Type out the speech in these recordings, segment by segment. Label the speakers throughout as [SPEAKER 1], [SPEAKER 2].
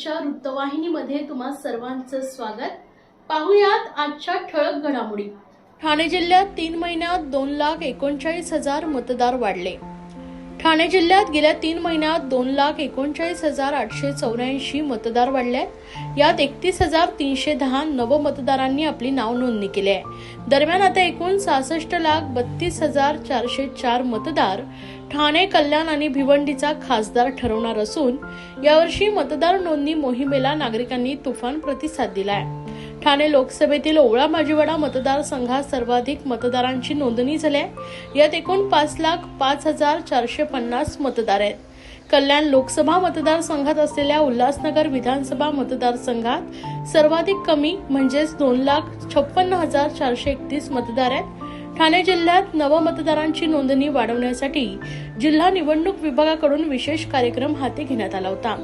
[SPEAKER 1] न्यूजच्या वृत्तवाहिनीमध्ये तुम्हा सर्वांचं स्वागत. पाहुयात आजच्या ठळक घडामोडी. ठाणे जिल्ह्यात तीन महिन्यात दोन लाख एकोणचाळीस हजार मतदार वाढले. ठाणे जिल्ह्यात गेल्या तीन महिन्यात दोन लाख एकोणचाळीस हजार आठशे चौऱ्याऐंशी मतदार वाढले. आहेत यात एकतीस हजार तीनशे दहा नवमतदारांनी आपली नाव नोंदणी केली आहे. दरम्यान आता एकूण सहासष्ट लाख बत्तीस हजार चारशे चार मतदार ठाणे कल्याण आणि भिवंडीचा खासदार ठरवणार असून यावर्षी मतदार नोंदणी मोहिमेला नागरिकांनी तुफान प्रतिसाद दिलाय. ठाणे लोकसभेतील ओवळा माजीवाडा मतदारसंघात सर्वाधिक मतदारांची नोंदणी झाली आहे यात एकूण पाच लाख पाच हजार चारशे पन्नास मतदार आहेत. कल्याण लोकसभा मतदारसंघात असलेल्या उल्हासनगर विधानसभा मतदारसंघात सर्वाधिक कमी म्हणजेच दोन लाख छप्पन्न हजार चारशे एकतीस मतदार आहेत. ठाणे जिल्ह्यात नवमतदारांची नोंदणी वाढवण्यासाठी जिल्हा निवडणूक विभागाकडून विशेष कार्यक्रम हाती घेण्यात आला होता.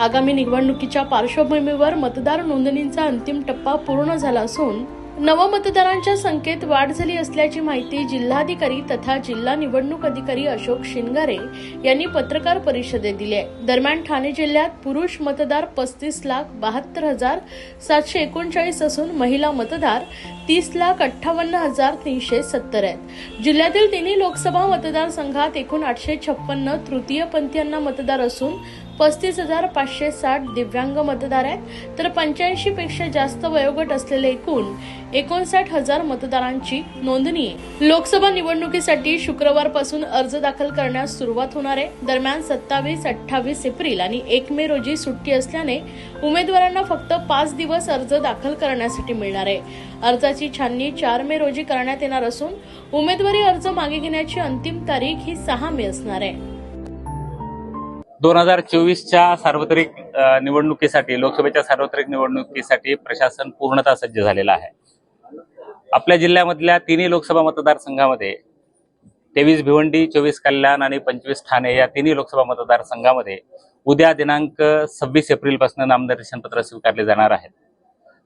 [SPEAKER 1] आगामी निवडणुकीच्या पार्श्वभूमीवर मतदार नोंदणीचा अंतिम टप्पा पूर्ण झाला असून नवमतदारांच्या संख्येत वाढ झाली असल्याची माहिती जिल्हाधिकारी तथा जिल्हा निवडणूक अधिकारी अशोक शिंगारे यांनी पत्रकार परिषदेत दिली आहे. दरम्यान ठाणे जिल्ह्यात पुरुष मतदार पस्तीस लाख बहात्तर हजार सातशे एकोणचाळीस असून महिला मतदार तीस लाख अठ्ठावन्न हजार तीनशे सत्तर आहेत. जिल्ह्यातील तिन्ही लोकसभा मतदारसंघात एकूण आठशे छप्पन्न तृतीयपंथीयांना मतदार असून पस्तीस हजार पाचशे साठ दिव्यांग मतदार आहेत. तर पंच्याऐंशी पेक्षा जास्त वयोगट असलेले एकूण एकोणसाठ हजार मतदारांची नोंदणी आहे. लोकसभा निवडणुकीसाठी शुक्रवारपासून अर्ज दाखल करण्यास सुरुवात होणार आहे. दरम्यान सत्तावीस अठ्ठावीस एप्रिल आणि एक मे रोजी सुट्टी असल्याने उमेदवारांना फक्त पाच दिवस अर्ज दाखल करण्यासाठी मिळणार आहे. अर्जाची छाननी चार मे रोजी करण्यात येणार असून उमेदवारी अर्ज मागे घेण्याची अंतिम तारीख ही सहा मे असणार आहे.
[SPEAKER 2] दोन हजार चोवीसच्या सार्वत्रिक निवडणुकीसाठी लोकसभेच्या सार्वत्रिक निवडणुकीसाठी प्रशासन पूर्णतः सज्ज झालेलं आहे. आपल्या जिल्ह्यामधल्या तिन्ही लोकसभा मतदारसंघामध्ये तेवीस भिवंडी चोवीस कल्याण आणि पंचवीस ठाणे या तिन्ही लोकसभा मतदारसंघामध्ये उद्या दिनांक सव्वीस एप्रिलपासून नामनिर्देशन पत्र स्वीकारले जाणार आहेत.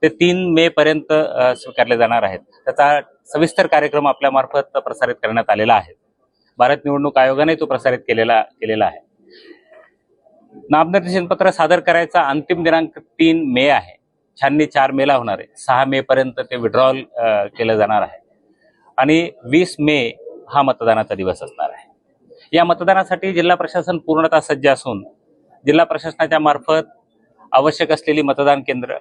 [SPEAKER 2] ते तीन मे पर्यंत स्वीकारले जाणार आहेत. त्याचा सविस्तर कार्यक्रम आपल्या मार्फत प्रसारित करण्यात आलेला आहे. भारत निवडणूक आयोगाने तो प्रसारित केलेला केलेला आहे. नामनिर्देशन पत्र सादर करायचा अंतिम दिनांक तीन मे आहे. छाननी चार मेला होणार आहे. सहा मे पर्यंत ते विड्रॉल केलं जाणार आहे. आणि वीस मे हा मतदानाचा दिवस असणार आहे. या मतदानासाठी जिल्हा प्रशासन पूर्णतः सज्ज असून जिल्हा प्रशासनाच्या मार्फत आवश्यक असलेली मतदान केंद्र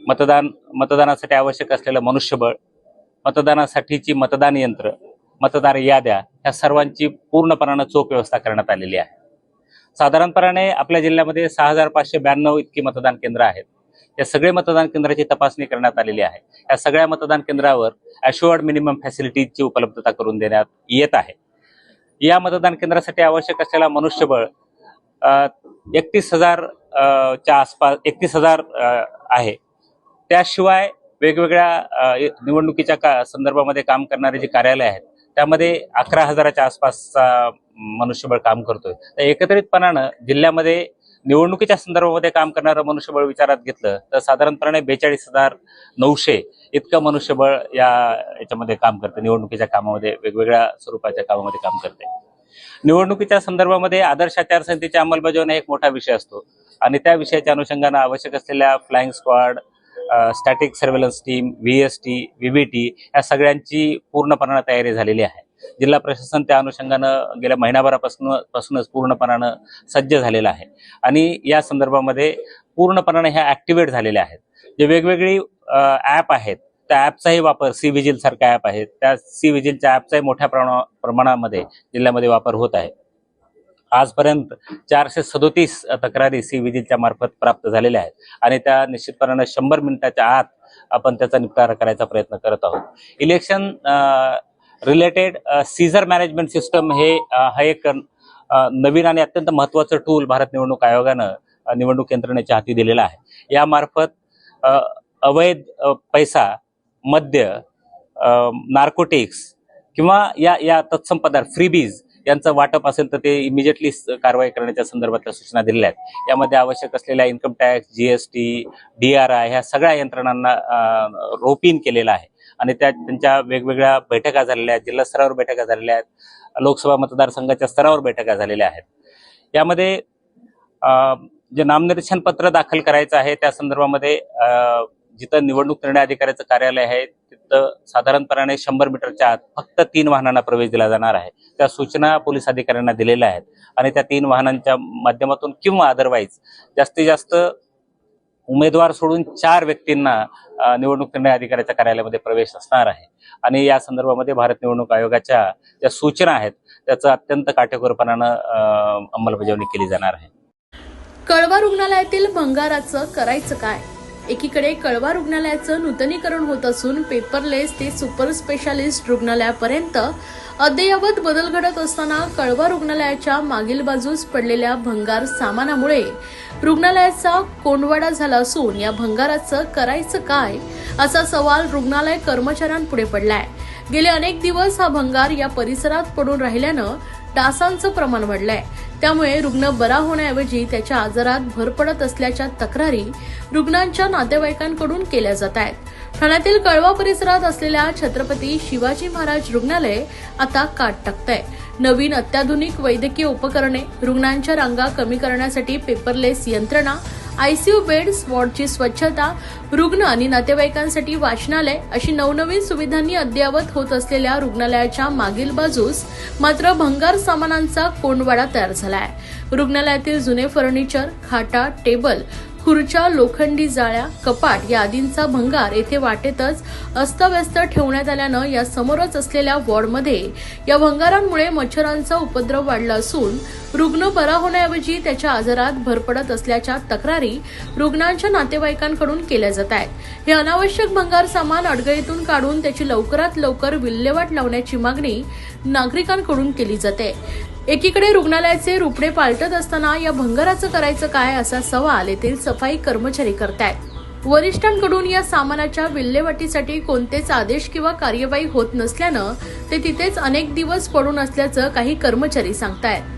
[SPEAKER 2] मतदान मतदानासाठी आवश्यक असलेलं मनुष्यबळ मतदानासाठीची मतदान यंत्र मतदार याद्या ह्या सर्वांची पूर्णपणानं चोख व्यवस्था करण्यात आलेली आहे. साधारणपणाने आपल्या जिल्ह्यामध्ये सहा हजार पाचशे ब्याण्णव इतकी मतदान केंद्र आहेत. या सगळे मतदान केंद्राची तपासणी करण्यात आलेली आहे. या सगळ्या मतदान केंद्रावर अशुअर्ड मिनिमम फॅसिलिटीजची उपलब्धता करून देण्यात येत आहे. या मतदान केंद्रासाठी आवश्यक असलेला मनुष्यबळ एकतीस हजार च्या आसपास एकतीस हजार आहे. त्याशिवाय वेगवेगळ्या निवडणुकीच्या का संदर्भामध्ये काम करणारे जे कार्यालय आहेत त्यामध्ये अकरा हजाराच्या आसपासचा मनुष्यबळ काम करतोय. तर एकत्रितपणानं जिल्ह्यामध्ये निवडणुकीच्या संदर्भामध्ये काम करणारं मनुष्यबळ विचारात घेतलं तर साधारणपणे बेचाळीस हजार नऊशे इतकं मनुष्यबळ या याच्यामध्ये काम करते निवडणुकीच्या कामामध्ये वेगवेगळ्या स्वरूपाच्या कामामध्ये काम करते निवडणुकीच्या संदर्भामध्ये आदर्श आचारसंहितेच्या अंमलबजावणी एक मोठा विषय असतो. आणि त्या विषयाच्या अनुषंगानं आवश्यक असलेल्या flying squad static surveillance team V S T VBT या सगळ्यांची पूर्णपणानं तयारी झालेली आहे. जिल्हा प्रशासन त्या अनुषंगानं गेल्या महिनाभरापासून पासूनच पूर्णपणानं सज्ज झालेलं आहे. आणि या संदर्भामध्ये पूर्णपणाने ह्या ॲक्टिवेट झालेल्या आहेत. जे वेगवेगळी ॲप आहेत त्या ॲपचाही वापर सी विजिल सारखा ॲप आहे त्या सी विजिलच्या ॲपचाही मोठ्या प्रमा- प्रमाणामध्ये जिल्ह्यामध्ये वापर होत आहे. आजपर्यंत चारशे सदोतीस तक्रारी सी विजिलच्या मार्फत प्राप्त झालेल्या आहेत. आणि त्या निश्चितपणानं शंभर मिनिटाच्या आत आपण त्याचा निपटारा करायचा प्रयत्न करत आहोत. Election related seizure management system हे uh, हा एक uh, नवीन आणि अत्यंत महत्वाचं टूल भारत निवडणूक आयोगानं uh, निवडणूक यंत्रणेच्या हाती दिलेलं आहे. यामार्फत अवैध पैसा मद्य नार्कोटिक्स किंवा या या तत्सम पदार्थ फ्रीबीज यांचं वाटप असेल तर ते इमिजिएटली कारवाई करण्याच्या संदर्भातल्या सूचना दिलेल्या आहेत. यामध्ये आवश्यक असलेल्या income tax GST D R I ह्या सगळ्या यंत्रणांना रोपीन केलेलं आहे. आणि त्या त्यांच्या वेगवेगळ्या बैठका झालेल्या आहेत जिल्हा स्तरावर बैठका झालेल्या आहेत लोकसभा मतदारसंघाच्या स्तरावर बैठका झालेल्या आहेत. यामध्ये जे नामनिर्देशन पत्र दाखल करायचं आहे त्या संदर्भामध्ये जिथं निवडणूक निर्णय अधिकाऱ्याचं कार्यालय आहे तिथं साधारणपणाने शंभर मीटरच्या आत फक्त तीन वाहनांना प्रवेश दिला जाणार आहे. त्या सूचना पोलीस अधिकाऱ्यांना दिलेल्या आहेत. आणि त्या तीन वाहनांच्या माध्यमातून किंवा अदरवाईज जास्तीत जास्त उमेदवार सोडून चार व्यक्तींना निवडणूक निर्णय अधिकाऱ्याच्या कार्यालयामध्ये प्रवेश असणार आहे. आणि या संदर्भामध्ये भारत निवडणूक आयोगाच्या ज्या सूचना आहेत त्याचं अत्यंत काटेकोरपणानं अंमलबजावणी केली जाणार आहे.
[SPEAKER 1] कळवा रुग्णालयातील भंगाराचं करायचं काय? एकीकडे कळवा रुग्णालयाचं नूतनीकरण होत असून पेपरलेस ते सुपर स्पेशालिस्ट रुग्णालयापर्यंत अद्ययावत बदल घडत असताना कळवा रुग्णालयाच्या मागील बाजूस पडलेल्या भंगार सामानामुळे रुग्णालयाचा कोंडवाडा झाला असून या भंगाराचं करायचं काय असा सवाल रुग्णालय कर्मचाऱ्यांपुढे पडलाय. गेले अनेक दिवस हा भंगार या परिसरात पडून राहिल्यानं डासांचं प्रमाण वाढलंय. त्यामुळे रुग्ण बरा होण्याऐवजी त्याच्या आजारात भर पडत असल्याच्या तक्रारी रुग्णांच्या नातेवाईकांकडून केल्या जात आहेत. ठाण्यातील कळवा परिसरात असलेल्या छत्रपती शिवाजी महाराज रुग्णालय आता काट टाकत आहे नवीन अत्याधुनिक वैद्यकीय उपकरणे रुग्णांच्या रांगा कमी करण्यासाठी पेपरलेस यंत्रणा आयसीयू बेड्स वॉर्डची स्वच्छता रुग्ण आणि नातेवाईकांसाठी वाचनालय अशी नवनवीन सुविधांनी अद्ययावत होत असलेल्या रुग्णालयाच्या मागील बाजूस मात्र भंगार सामानांचा कोंडवाडा तयार झालाय. रुग्णालयातील जुने फर्निचर खाटा टेबल खुर्च्या लोखंडी जाळ्या कपाट या आदींचा भंगार येथे वाटेतच अस्तव्यस्त ठेवण्यात आल्यानं या समोरच असलेल्या वॉर्डमध्ये या भंगारांमुळे मच्छरांचा उपद्रव वाढला असून रुग्ण बरा होण्याऐवजी त्याच्या आजारात भर पडत असल्याच्या तक्रारी रुग्णांच्या नातेवाईकांकडून केल्या जात आहेत. हे अनावश्यक भंगार सामान अडगळीतून काढून त्याची लवकरात लवकर विल्हेवाट लावण्याची मागणी नागरिकांकडून केली जाते. एकीकडे रुग्णालयाचे रुपडे पालटत असताना या भंगाराचं करायचं काय असा सवाल येथील सफाई कर्मचारी करतायत. वरिष्ठांकडून या सामानाच्या विल्हेवाटीसाठी कोणतेच आदेश किंवा कार्यवाही होत नसल्यानं ते तिथेच अनेक दिवस पडून असल्याचं काही कर्मचारी सांगतायत.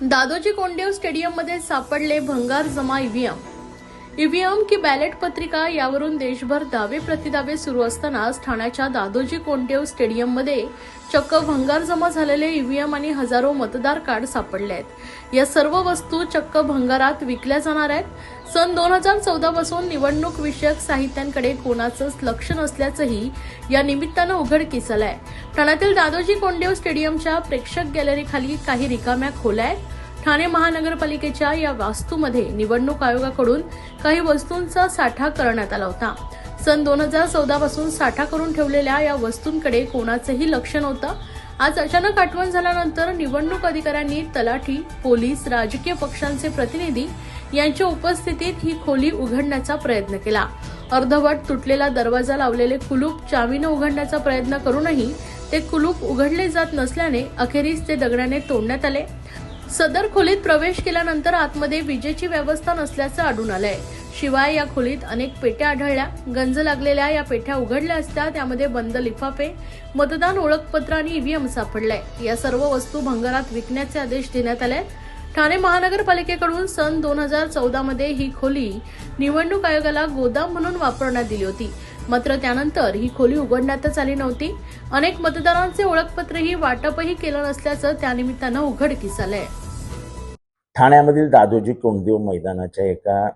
[SPEAKER 1] दादोजी कोंडेव स्टेडियममध्ये सापडले भंगार जमा ईव्हीएम ईव्हीएम की बॅलेट पत्रिका यावरून देशभर दावे प्रतिदावे सुरू असतानाच ठाण्याच्या दादोजी कोंडेव स्टेडियममध्ये चक्क भंगार जमा झालेले ईव्हीएम आणि हजारो मतदार कार्ड सापडले आहेत. या सर्व वस्तू चक्क भंगारात विकल्या जाणार आहेत. सन दोन हजार चौदा पासून निवडणूक विषयक साहित्यांकडे कोणाचंच लक्ष नसल्याचंही या निमित्तानं उघडकीस आलंय ठाण्यातील दादोजी कोंडेव स्टेडियमच्या प्रेक्षक गॅलरीखाली काही रिकाम्या खोल्या आहेत. ठाणे महानगरपालिकेच्या या वास्तूमध्ये निवडणूक आयोगाकडून काही वस्तूंचा साठा करण्यात आला होता. सन दोन हजार चौदा पासून साठा करून ठेवलेल्या या वस्तूंकडे कोणाचंही लक्ष नव्हतं. आज अचानक आठवण झाल्यानंतर निवडणूक अधिकाऱ्यांनी तलाठी पोलीस राजकीय पक्षांचे प्रतिनिधी यांच्या उपस्थितीत ही खोली उघडण्याचा प्रयत्न केला. अर्धवट तुटलेला दरवाजा लावलेले कुलूप चावीनं उघडण्याचा प्रयत्न करूनही ते कुलूप उघडले जात नसल्याने अखेरीस ते दगडाने तोडण्यात आले. सदर खोलीत प्रवेश केल्यानंतर आतमध्ये विजेची व्यवस्था नसल्याचं आढळून आलंय. शिवाय या खोलीत अनेक पेट्या आढळल्या. गंज लागलेल्या या पेट्या उघडल्या असत्या त्यामध्ये बंद लिफाफे मतदान ओळखपत्र आणि ईव्हीएम सापडलंय. या सर्व वस्तू भंगारात विकण्याचे आदेश देण्यात आले ठाणे महानगरपालिकेकडून सन दोन हजार चौदा मध्ये ही खोली निवडणूक आयोगाला गोदाम म्हणून वापरण्यात दिली होती. मात्र त्यानंतर ही खोली उघडण्यातच आली नव्हती. अनेक मतदारांचे ओळखपत्रही वाटपही केलं नसल्याचं त्यानिमित्तानं उघडकीस आलंय.
[SPEAKER 3] ठाण्यामधील दादोजी कोंडदेव मैदानाच्या एका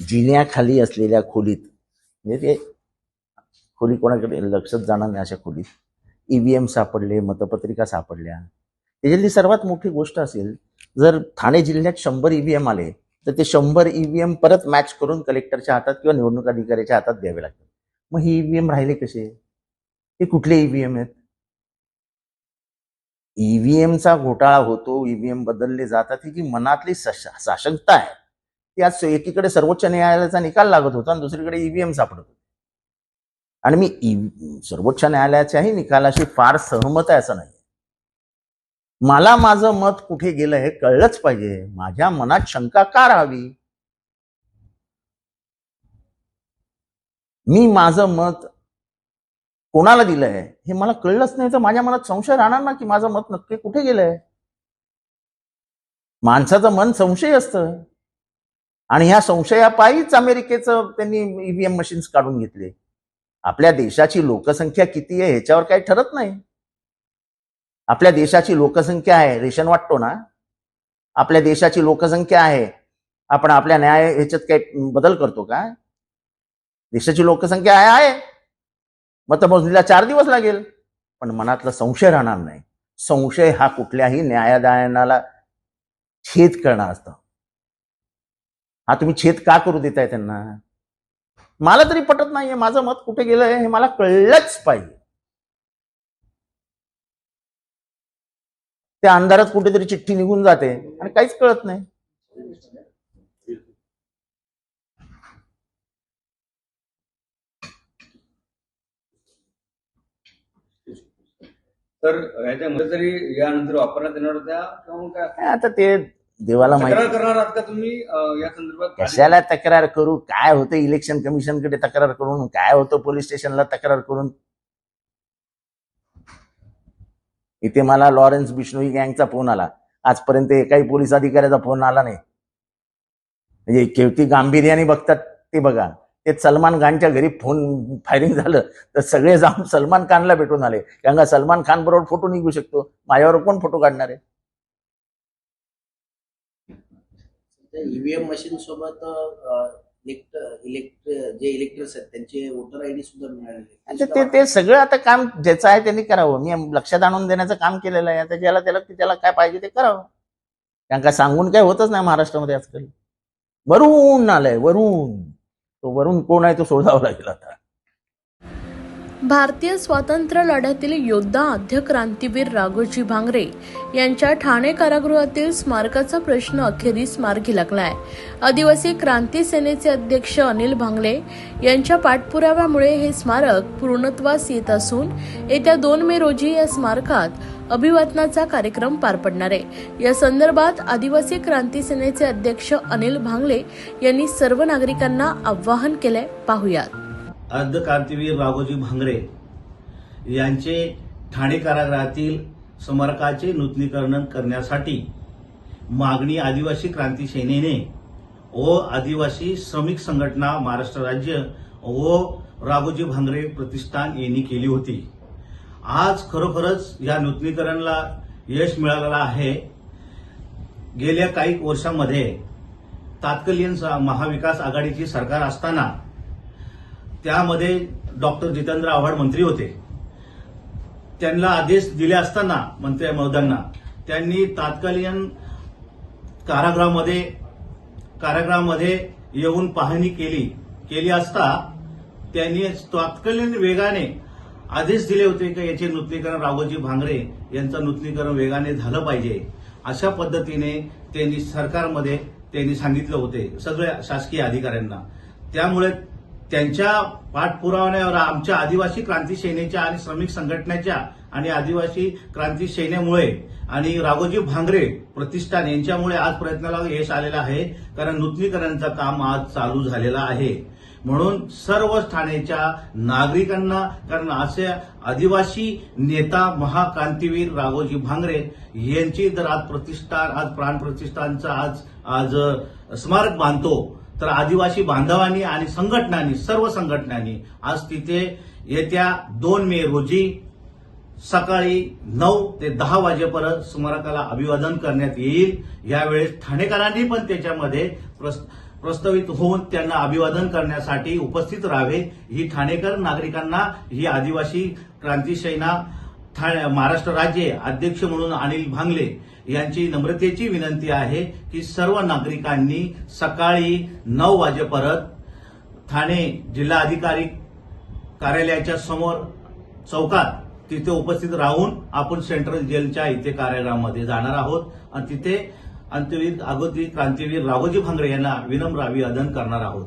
[SPEAKER 3] जिन्याखाली असलेल्या खोलीत म्हणजे ते खोली कोणाकडे लक्षात जाणार नाही अशा खोलीत ईव्हीएम सापडले मतपत्रिका सापडल्या. त्याच्यातली सर्वात मोठी गोष्ट असेल जर ठाणे जिल्ह्यात शंभर ईव्हीएम आले तर ते शंभर ईव्हीएम परत मॅच करून कलेक्टरच्या हातात किंवा निवडणूक अधिकाऱ्याच्या हातात द्यावे लागतात मग हे ईव्हीएम राहिले कसे? हे कुठले ईव्हीएम आहेत? ईव्हीएमचा घोटाळा होतो ईव्हीएम बदलले जातात ही जी मनातली साशंकता आहे ती आज एकीकडे सर्वोच्च न्यायालयाचा निकाल लागत होता आणि दुसरीकडे ईव्हीएम सापडत होते. आणि मी ई- सर्वोच्च न्यायालयाच्याही निकालाशी फार सहमत आहे असं नाही मला माझं मत कुठे गेलं हे कळलंच पाहिजे. माझ्या मनात शंका का राहावी? मी माझं मत कोणाला दिलंय हे मला कळलंच नाही. तर माझ्या मनात संशय राहणार ना की माझं मत नक्की कुठे गेलंय? माणसाचं मन संशय असतं. आणि ह्या संशयापायीच अमेरिकेचं त्यांनी ईव्हीएम मशीन्स काढून घेतले. आपल्या देशाची लोकसंख्या किती आहे ह्याच्यावर काही ठरत नाही. आपल्या देशाची लोकसंख्या आहे रेशन वाटतो ना? आपल्या देशाची लोकसंख्या आहे. आपण आपल्या न्याय ह्याच्यात काही बदल करतो का? देशाची लोकसंख्या आहे आहे. मतमोजणीला चार दिवस लागेल. पण मनातला संशय राहणार नाही. संशय हा कुठल्याही न्यायालयाला छेद करणं असतं. हा तुम्ही छेद का करू देताय त्यांना? मला तरी पटत नाहीये. माझं मत कुठे गेलंय हे मला कळलंच पाहिजे. त्या अंधारात कुठेतरी चिठ्ठी निघून जाते आणि काहीच कळत नाही.
[SPEAKER 4] तर ह्याच्यामध्ये तरी यानंतर वापरण्यात येणार होत्या किंवा काय?
[SPEAKER 3] आता ते देवाला
[SPEAKER 4] तक्रार
[SPEAKER 3] माहिती
[SPEAKER 4] करणार आहात का तुम्ही अं, या संदर्भात?
[SPEAKER 3] कशाला तक्रार करू? काय होतं इलेक्शन कमिशनकडे तक्रार करून? काय होतं पोलीस स्टेशनला तक्रार करून? इथे मला लॉरेन्स बिश्नोई गँगचा फोन आला. आजपर्यंत एकाही पोलीस अधिकाऱ्याचा फोन आला नाही. म्हणजे केवती गांभीर्याने बघतात ते बघा. ते सलमान खानच्या घरी फोन फायरिंग झालं तर सगळे जाऊन सलमान खानला भेटून आले. कारण का सलमान खान बरोबर फोटो निघू शकतो. माझ्यावर कोण फोटो काढणार आहे?
[SPEAKER 5] ईव्हीएम मशीन सोबत इलेक्ट इलेक्ट जे इलेक्टर्स आहेत त्यांचे वोटर आयडी सुद्धा
[SPEAKER 3] ते ते सगळं आता काम ज्याचं आहे त्यांनी करावं. मी लक्षात आणून देण्याचं काम केलेलं आहे. आता ज्याला त्याला त्याला काय पाहिजे ते करावं. कारण का सांगून काय होतच नाही महाराष्ट्रामध्ये आजकाल. वरून आलंय वरून. तो वरून कोण आहे तो शोधावा लागेल आता.
[SPEAKER 1] भारतीय स्वातंत्र्य लढ्यातील योद्धा आद्य क्रांतीवीर राघोजी भांगरे यांच्या ठाणे कारागृहातील स्मारकाचा प्रश्न अखेरीस मार्गी लागलाय. आदिवासी क्रांती सेनेचे अध्यक्ष अनिल भांगले यांच्या पाठपुराव्यामुळे हे स्मारक पूर्णत्वास येत असून येत्या दोन मे रोजी या स्मारकात अभिवादनाचा कार्यक्रम पार पडणार आहे. या संदर्भात आदिवासी क्रांती सेनेचे अध्यक्ष अनिल भांगले यांनी सर्व नागरिकांना आवाहन केलंय. पाहुयात.
[SPEAKER 6] अर्ध क्रांतीवीर राघोजी भांगरे यांचे ठाणे कारागृहातील स्मारकाचे नूतनीकरण करण्यासाठी मागणी आदिवासी क्रांती सेनेने व आदिवासी श्रमिक संघटना महाराष्ट्र राज्य व राघोजी भांगरे प्रतिष्ठान यांनी केली होती. आज खरोखरच या नूतनीकरणाला यश मिळालेलं आहे. गेल्या काही वर्षांमध्ये तात्कालीन महाविकास आघाडीची सरकार असताना त्यामध्ये डॉक्टर जितेंद्र आव्हाड मंत्री होते. त्यांना आदेश दिले असताना मंत्री महोदयांना त्यांनी तात्कालीन कारागृहामध्ये कारागृहामध्ये येऊन पाहणी केली. केली असता त्यांनी तात्कालीन वेगाने आदेश दिले होते की याचे नूतनीकरण राघोजी भांगरे यांचं नूतनीकरण वेगाने झालं पाहिजे. अशा पद्धतीने त्यांनी सरकारमध्ये त्यांनी सांगितलं होते सगळ्या शासकीय अधिकाऱ्यांना. त्यामुळे त्यांच्या पाठपुराव्यावर आमच्या आदिवासी क्रांती सेनेच्या आणि श्रमिक संघटनेच्या आणि आदिवासी क्रांती सेनेमुळे आणि राघोजी भांगरे प्रतिष्ठान यांच्यामुळे आज प्रयत्नाला यश आलेलं आहे. कारण नूतनीकरणाचं काम आज चालू झालेलं आहे. म्हणून सर्व ठाण्याच्या नागरिकांना कारण असे आदिवासी नेता महाक्रांतीवीर राघोजी भांगरे यांची जर आज प्रतिष्ठान आज प्राण प्रतिष्ठानचं आज आज स्मारक बांधतो. तर आदिवासी बांधवांनी आणि संघटनांनी सर्व संघटनांनी आज तिथे येत्या दोन मे रोजी सकाळी नऊ ते दहा वाजेपर्यंत स्मारकाला अभिवादन करण्यात येईल. यावेळेस ठाणेकरांनी पण त्याच्यामध्ये प्रस- प्रस्तावित होऊन त्यांना अभिवादन करण्यासाठी उपस्थित राहावे. ही ठाणेकर नागरिकांना ही आदिवासी क्रांती सेना ठा- महाराष्ट्र राज्य अध्यक्ष म्हणून अनिल भांगले यांची नम्रतेची विनंती आहे की सर्व नागरिकांनी सकाळी नऊ वाजेपर्यंत ठाणे जिल्हाधिकारी कार्यालयाच्या समोर चौकात तिथे उपस्थित राहून आपण सेंट्रल जेलच्या इथे कार्यालयामध्ये जाणार आहोत. आणि तिथे अंत्यवीर अगोदरी क्रांतीवीर राघोजी भांगरे यांना विनम्र अभिवादन करणार आहोत.